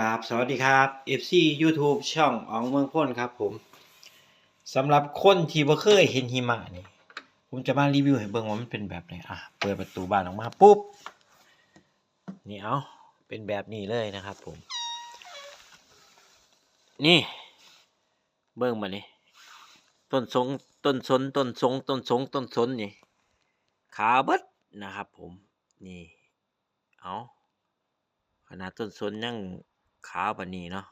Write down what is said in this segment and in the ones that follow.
ครับสวัสดีครับ FC YouTube ช่องอ๋องเมืองพ้นครับผมสำหรับคนที่บ่เคยเห็นหิมะนี่ผมจะมารีวิวให้เบิ่งว่ามันเป็นแบบไหนอะเปิดประตูบ้านออกมาปุ๊บนี่เอาเป็นแบบนี้เลยนะครับผม นี่ เบิ่งมานี่ต้นสงต้นสนต้นสงต้นสงต้นสนนี่ขาเบิดนะครับผมนี่เอาขนาดต้นสนยัง ขาวปานนี้เนาะ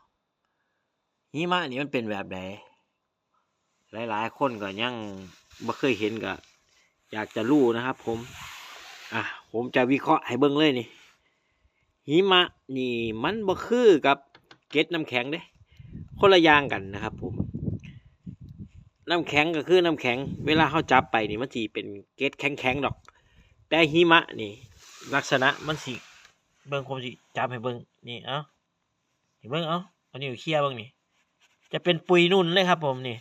หิมะนี่มันเป็นแบบใดหลายๆ คนก็ยังบ่เคยเห็นก็อยากจะรู้นะครับ ผม อะผมจะวิเคราะห์ให้เบิ่งเลยนี่หิมะนี่มันบ่คือกับเกล็ดน้ำแข็งเด้คนละอย่างกันนะครับ ผมน้ำแข็งก็คือน้ำแข็ง เวลาเขาจับไปนี่มันสิเป็นเกล็ดแข็งๆดอก แต่หิมะนี่ ลักษณะมันสิเบิ่งผมสิจับให้เบิ่งนี่เอ้า นี่เบิ่งเอ้าเอานิ้วเคี่ยเบิ่งนี่ จะเป็นปุยนุ่นเลยครับ ผมนี่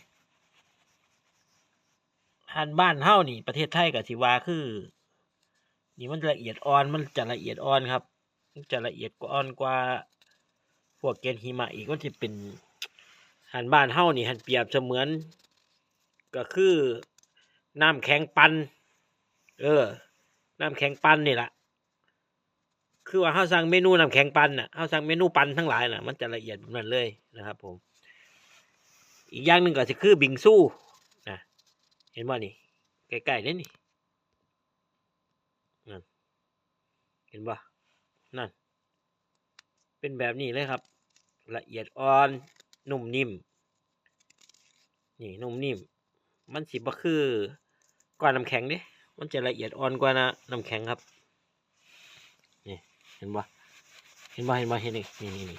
หันบ้านเฮ้านี่ ประเทศไทยกับสิวาคือ นี่มันละเอียดอ่อนมันจะละเอียดอ่อนครับมันจะละเอียดกว่าอ่อนกว่า พวกเกล็ดหิมะอีกก็จะเป็นหันบ้านเฮ้านี่หันเปรียบเสมือน ก็คือน้ำแข็งปัน เออ น้ำแข็งปันนี่แหละ คือว่าเขาสั่งเมนูน้ำแข็งปันน่ะเขาสั่งเมนูปันทั้งหลายน่ะ มันจะละเอียดแบบนั้นเลยนะครับ ผม อีกอย่างหนึ่งก็คือบิงซูนะเห็นว่นี่ใกล้ๆนี่นี่นั่นเห็นป่นั่น เป็นแบบนี้เลยครับ ละเอียดอ่อนนุ่มนิ่ม นี่นุ่มนิ่ม มันสิบ่คือก้อนน้ำแข็งเด้มันจะละเอียดอ่อนกว่านะน้ำแข็งครับ ห็นปะเห็นปะเห็นปะเห็นนี่นี่นี่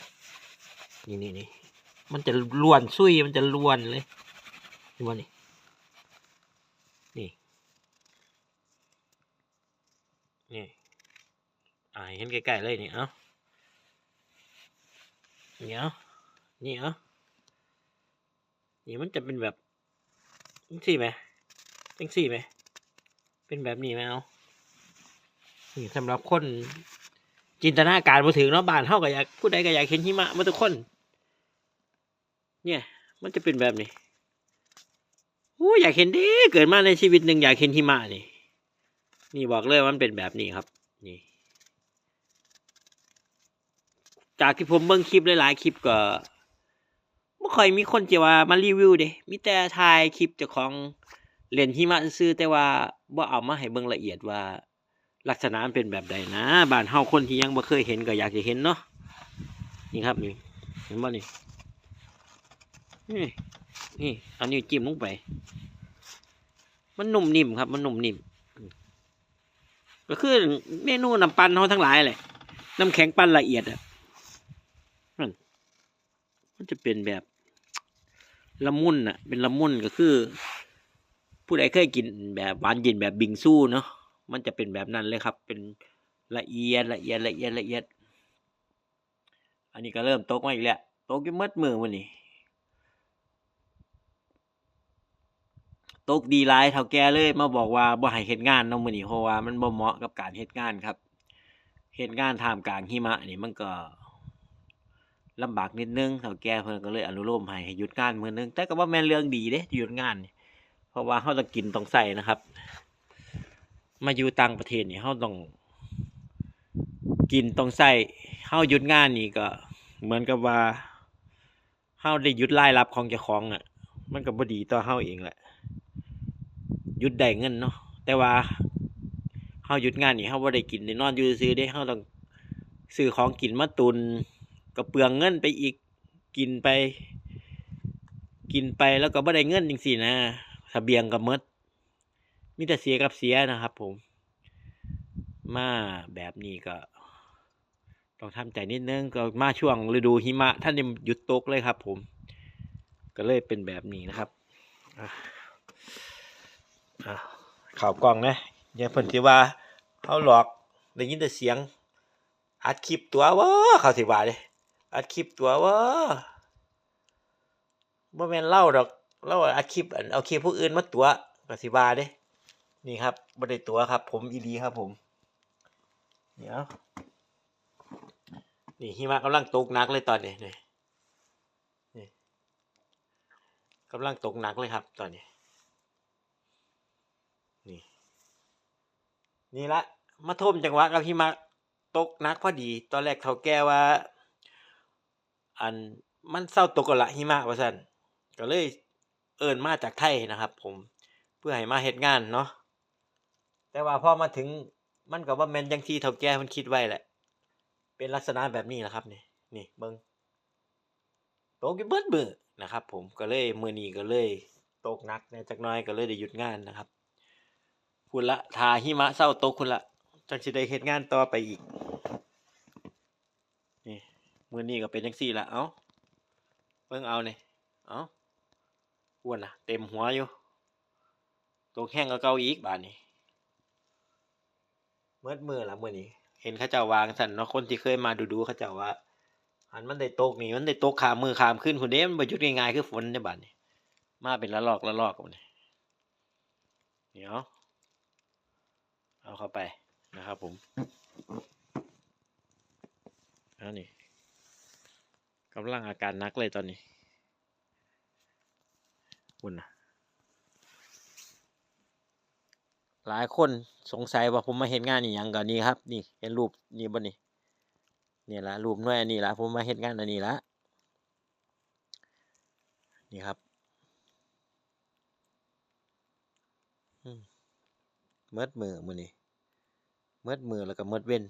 นี่นี่นี่มันจะล้วนซุยมันจะล้วนเลยเห็นปะนี่นี่นี่อ่าเห็นใกล้ๆเลยนี่เอ้านี่เอ้านี่เอ้านี่มันจะเป็นแบบจังสี่ไหมจังสี่ไหมเป็นแบบนี้ไหมเอานี่สำหรับคน จินตนาการมาถึงเนาะบ้านเท่ากับอยากผู้ใดก็อยากเห็นหิมะมาทุกคน เนี่ย มันจะเป็นแบบนี้โอ้อยากเห็นดิเกิดมาในชีวิตหนึ่งอยากเห็นหิมะนี่นี่บอกเลยว่ามันเป็นแบบนี้ครับ นี่ จากที่ผมเบิ่งคลิปหลายๆคลิปก็ไม่ค่อยมีคนจะว่ามารีวิวเด้มีแต่ถ่ายคลิปจ้าของเล่นหิมะซื่อแต่ว่าบ่เอามาให้เบิ่งละเอียดว่า ลักษณะเป็นแบบใดนะบ้านเฮาคนที่ยังบ่เคยเห็นก็อยากจะเห็นเนาะนี่ครับนี่เห็นบ่นี่นี่นี่เอานิ้วจิ้มลงไป มันนุ่มนิ่มครับ มันนุ่มนิ่มก็คือเมนูน้ำปั้นเฮาทั้งหลายแหละน้ำแข็งปั้นละเอียดอะมันมันจะเป็นแบบละมุนอะ เป็นละมุนก็คือ ผู้ใดเคยกินแบบหวานเย็นแบบบิงซู่เนาะ มันจะเป็นแบบนั้นเลยครับ เป็นละเอียดละเอียดละเอียดละเอียด อันนี้ก็เริ่มตกมาอีกแล้วตกอยังมัดมือวันนี้ตกดีหลายเท่าแกเลยมาบอกว่าบ่ให้เฮ็ดงานเนาะมื้อนี้เพราะว่ามันบ่เหมาะกับการเฮ็ดงานครับเฮ็ดงานท่ามกลางหิมะนี่มันก็ลำบากนิดนึงเท่าแกเพิ่นก็เลยอนุโลมให้หยุดงานมือนึงแต่ก็บ่าแม่นเรื่องดีเด้หยุดงาน เพราะว่าเราต้องกินต้องใส่นะครับ มาอยู่ต่างประเทศนี่เราต้องกินต้องใส่เราหยุดงานนี่ก็ เหมือนกับว่าเราได้หยุดรายรับของเจ้าของอะ มันก็บ่ดีต่อเราเองแหละหยุดได้เงินเนาะแต่ว่าเราหยุดงานนี่เราบ่ได้กินได้นอนอยู่ซื่อๆเด้เราต้องซื้อของกินมาตุนก็เปลืองเงินไปอีกกินไป กินไปแล้วก็บ่ได้เงินจังซี่นะเสบียงก็หมด มีแต่เสียกับเสียนะครับผม มาแบบนี้ก็ ต้องทำใจนิดนึงก็มาช่วงฤดูหิมะ ท่านยังหยุดตกเลยครับ ผม ก็เลยเป็นแบบนี้นะครับข่าวกล้องนะอย่าเพิ่นที่ว่าเขาหลอกได้ยินแต่เสียง อัดคลิปตัววะเขาสิว่าเด้อัดคลิปตัววะบ่แม่นเล่าดอกเราอาคลิปเอาคลิปผู้อื่นมาตัวก็สิว่าเด้ นี่ครับบ่ได้ตัวครับ ผมอีดีครับผม เดี๋ยว นี่หิมะกำลังตกหนักเลยตอนนี้นี่นี่กำลังตกหนักเลยครับ ตอนนี้ นี่ นี่ละมาท่วมจังหวะกับหิมะตกหนักพอดี ตอนแรกเขาแก้ว่า อันมันเศร้าตกกันละหิมะว่าซั่นก็เลยเอิ้นมาจากไทยนะครับ ผมเพื่อให้มาเฮ็ดงานเนาะ แต่ว่าพอมาถึงมันก็บ่าแมนจังที่เฒ่าแก่เพิ่นคิดไว้แหละ เป็นลักษณะแบบนี้แหละครับนี่นี่เบิ่งตกอยู่เบิดมื้อนะครับ ผมก็เลยมื้อนี้ก็เลยตกนักแหน่จักน่อยก็เลยได้หยุดงานนะครับพุ่นละถ้าหิมะเศร้าตกพุ่นละจังสิได้เฮ็ดงานต่อไปอีกนี่มื้อนี้ก็เป็นจังซี่ละเอ้าเบิ่งเอาเนี่ยเอ้าอ้วนนะเต็มหัวอยู่ตกแห้งกว่าเก่าอีกบาดนี้ เมิดมื้อละมื้อนี้ เห็นเขาเจ้าวางสั่นเนาะคนที่เคยมาดูๆเขาเจ้าว่า อันมันได้ตกนี่มันได้ตกขามมือขามขึ้นพุ่นเด้มันบ่หยุดง่ายๆคือฝนในบัดนี้ มาเป็นละลอกละลอกพุ่นนี่เดี๋ยวเอาเข้าไปนะครับผมอันนี้กำลังอาการนักเลยตอนนี้คุณนะ หลายคนสงสัยว่าผมมาเห็นงานนี่ยังกันนี่ครับ นี่เห็นรูปนี่บ่นี่นี่ละรูปน่วยอันนี้ละผมมาเห็นงานอันนี้ละนี่ครับอืมเมิดมือมือนี่เมิดมือแล้วก็เมิดเว้น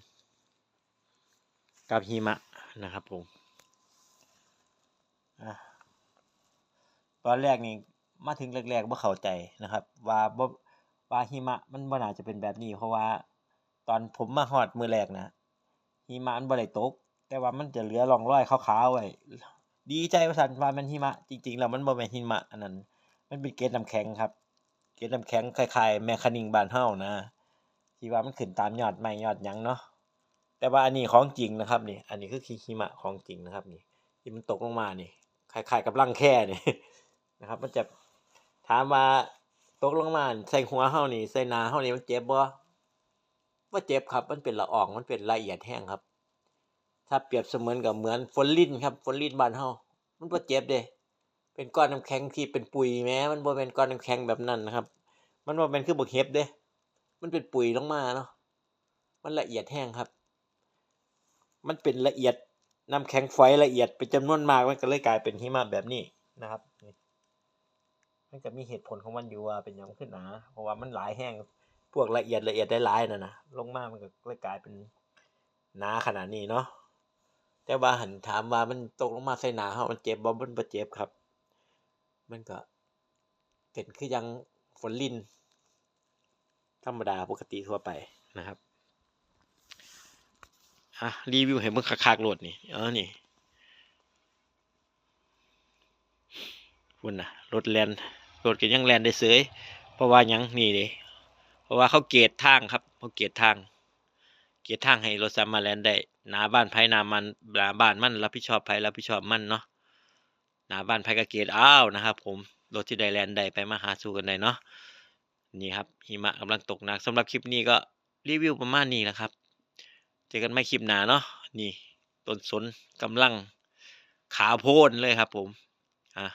กับหิมะนะครับผมอตอนแรกนี่มาถึงแรกๆบ่เข้าใจนะครับ ว่าบ่ ว่าหิมะมันบ่น่าจะเป็นแบบนี้ เพราะว่า ตอนผมมาฮอดมือแรกนะหิมะมันบ่ได้ตก แต่ว่ามันจะเหลือร่องรอยขาวๆไว้ดีใจว่าซั่นว่ามันหิมะ จริงๆแล้วมันบ่แม่นหิมะอันนั้น มันเป็นเกล็ดน้ำแข็งครับ เกล็ดน้ำแข็งคล้ายๆแมคคานิงบานเฮานะที่ว่ามันขึ้นตามยอดไม้ยอดหยังเนาะแต่ว่าอันนี้ของจริงนะครับนี่ อันนี้คือหิมะของจริงนะครับนี่ที่มันตกลงมานี่คล้ายๆกับรังแค่นี่นะครับ มันจะถามว่า ตกลงมาใส่หัวเฮานี่ใส่หน้าเฮานี่มันเจ็บบ่บ่เจ็บครับ มันเป็นละอองมันเป็นละเอียดแห้งครับ ถ้าเปรียบเสมือนกับเหมือนฝนลิ้นครับฝนลิ้นบ้านเฮามันบ่เจ็บเด้เป็นก้อนน้ำแข็งที่เป็นปุ๋ยแม้มันบ่เป็นก้อนน้ำแข็งแบบนั้นนะครับ มันบ่เป็นคือบักเห็บเด้มันเป็นปุ๋ยลงมาเนาะมันละเอียดแห้งครับ มันเป็นละเอียดน้ำแข็งฝอยละเอียดเป็นจำนวนมากมันก็เลยกลายเป็นหิมะแบบนี้นะครับนี่ มันก็มีเหตุผลของมันอยู่ว่าเป็นยังขึ้นหนาเพราะว่ามันหลายแห้งพวกละเอียดละเอียดได้หลายน่ะนะลงมามันก็เลยกลายเป็นหนาขนาดนี้เนาะแต่ว่าหันถามว่ามันตกลงมาใส่หนาเฮามันเจ็บบ่มันบ่เจ็บครับ มันก็เป็นคือยังฝนลินธรรมดาปกติทั่วไปนะครับอะรีวิวให้เบิ่งคักๆโหลดนี่เออนี่พุ่นน่ะรถแลน รถก็ยังแลนได้เสยเพราะว่ายังนี่เด้เพราะว่าเขาเกตทางครับเขาเกตทาง เกตทางให้รถสามารถแลนได้หนาบ้านไผหน้ามันหนาบ้านมันรับผิดชอบไผรับผิดชอบมันเนาะหนาบ้านไผก็เกตอ้าวนะครับ ผมรถที่ได้แลนได้ไปมาหาสู่กันได้เนาะนี่ครับหิมะกำลังตกหนักสำหรับคลิปนี้ก็รีวิวประมาณนี้นะครับ เจอกันไม่คลิปหน้าเนาะนี่ต้นสนกำลังขาโพนเลยครับผมอะ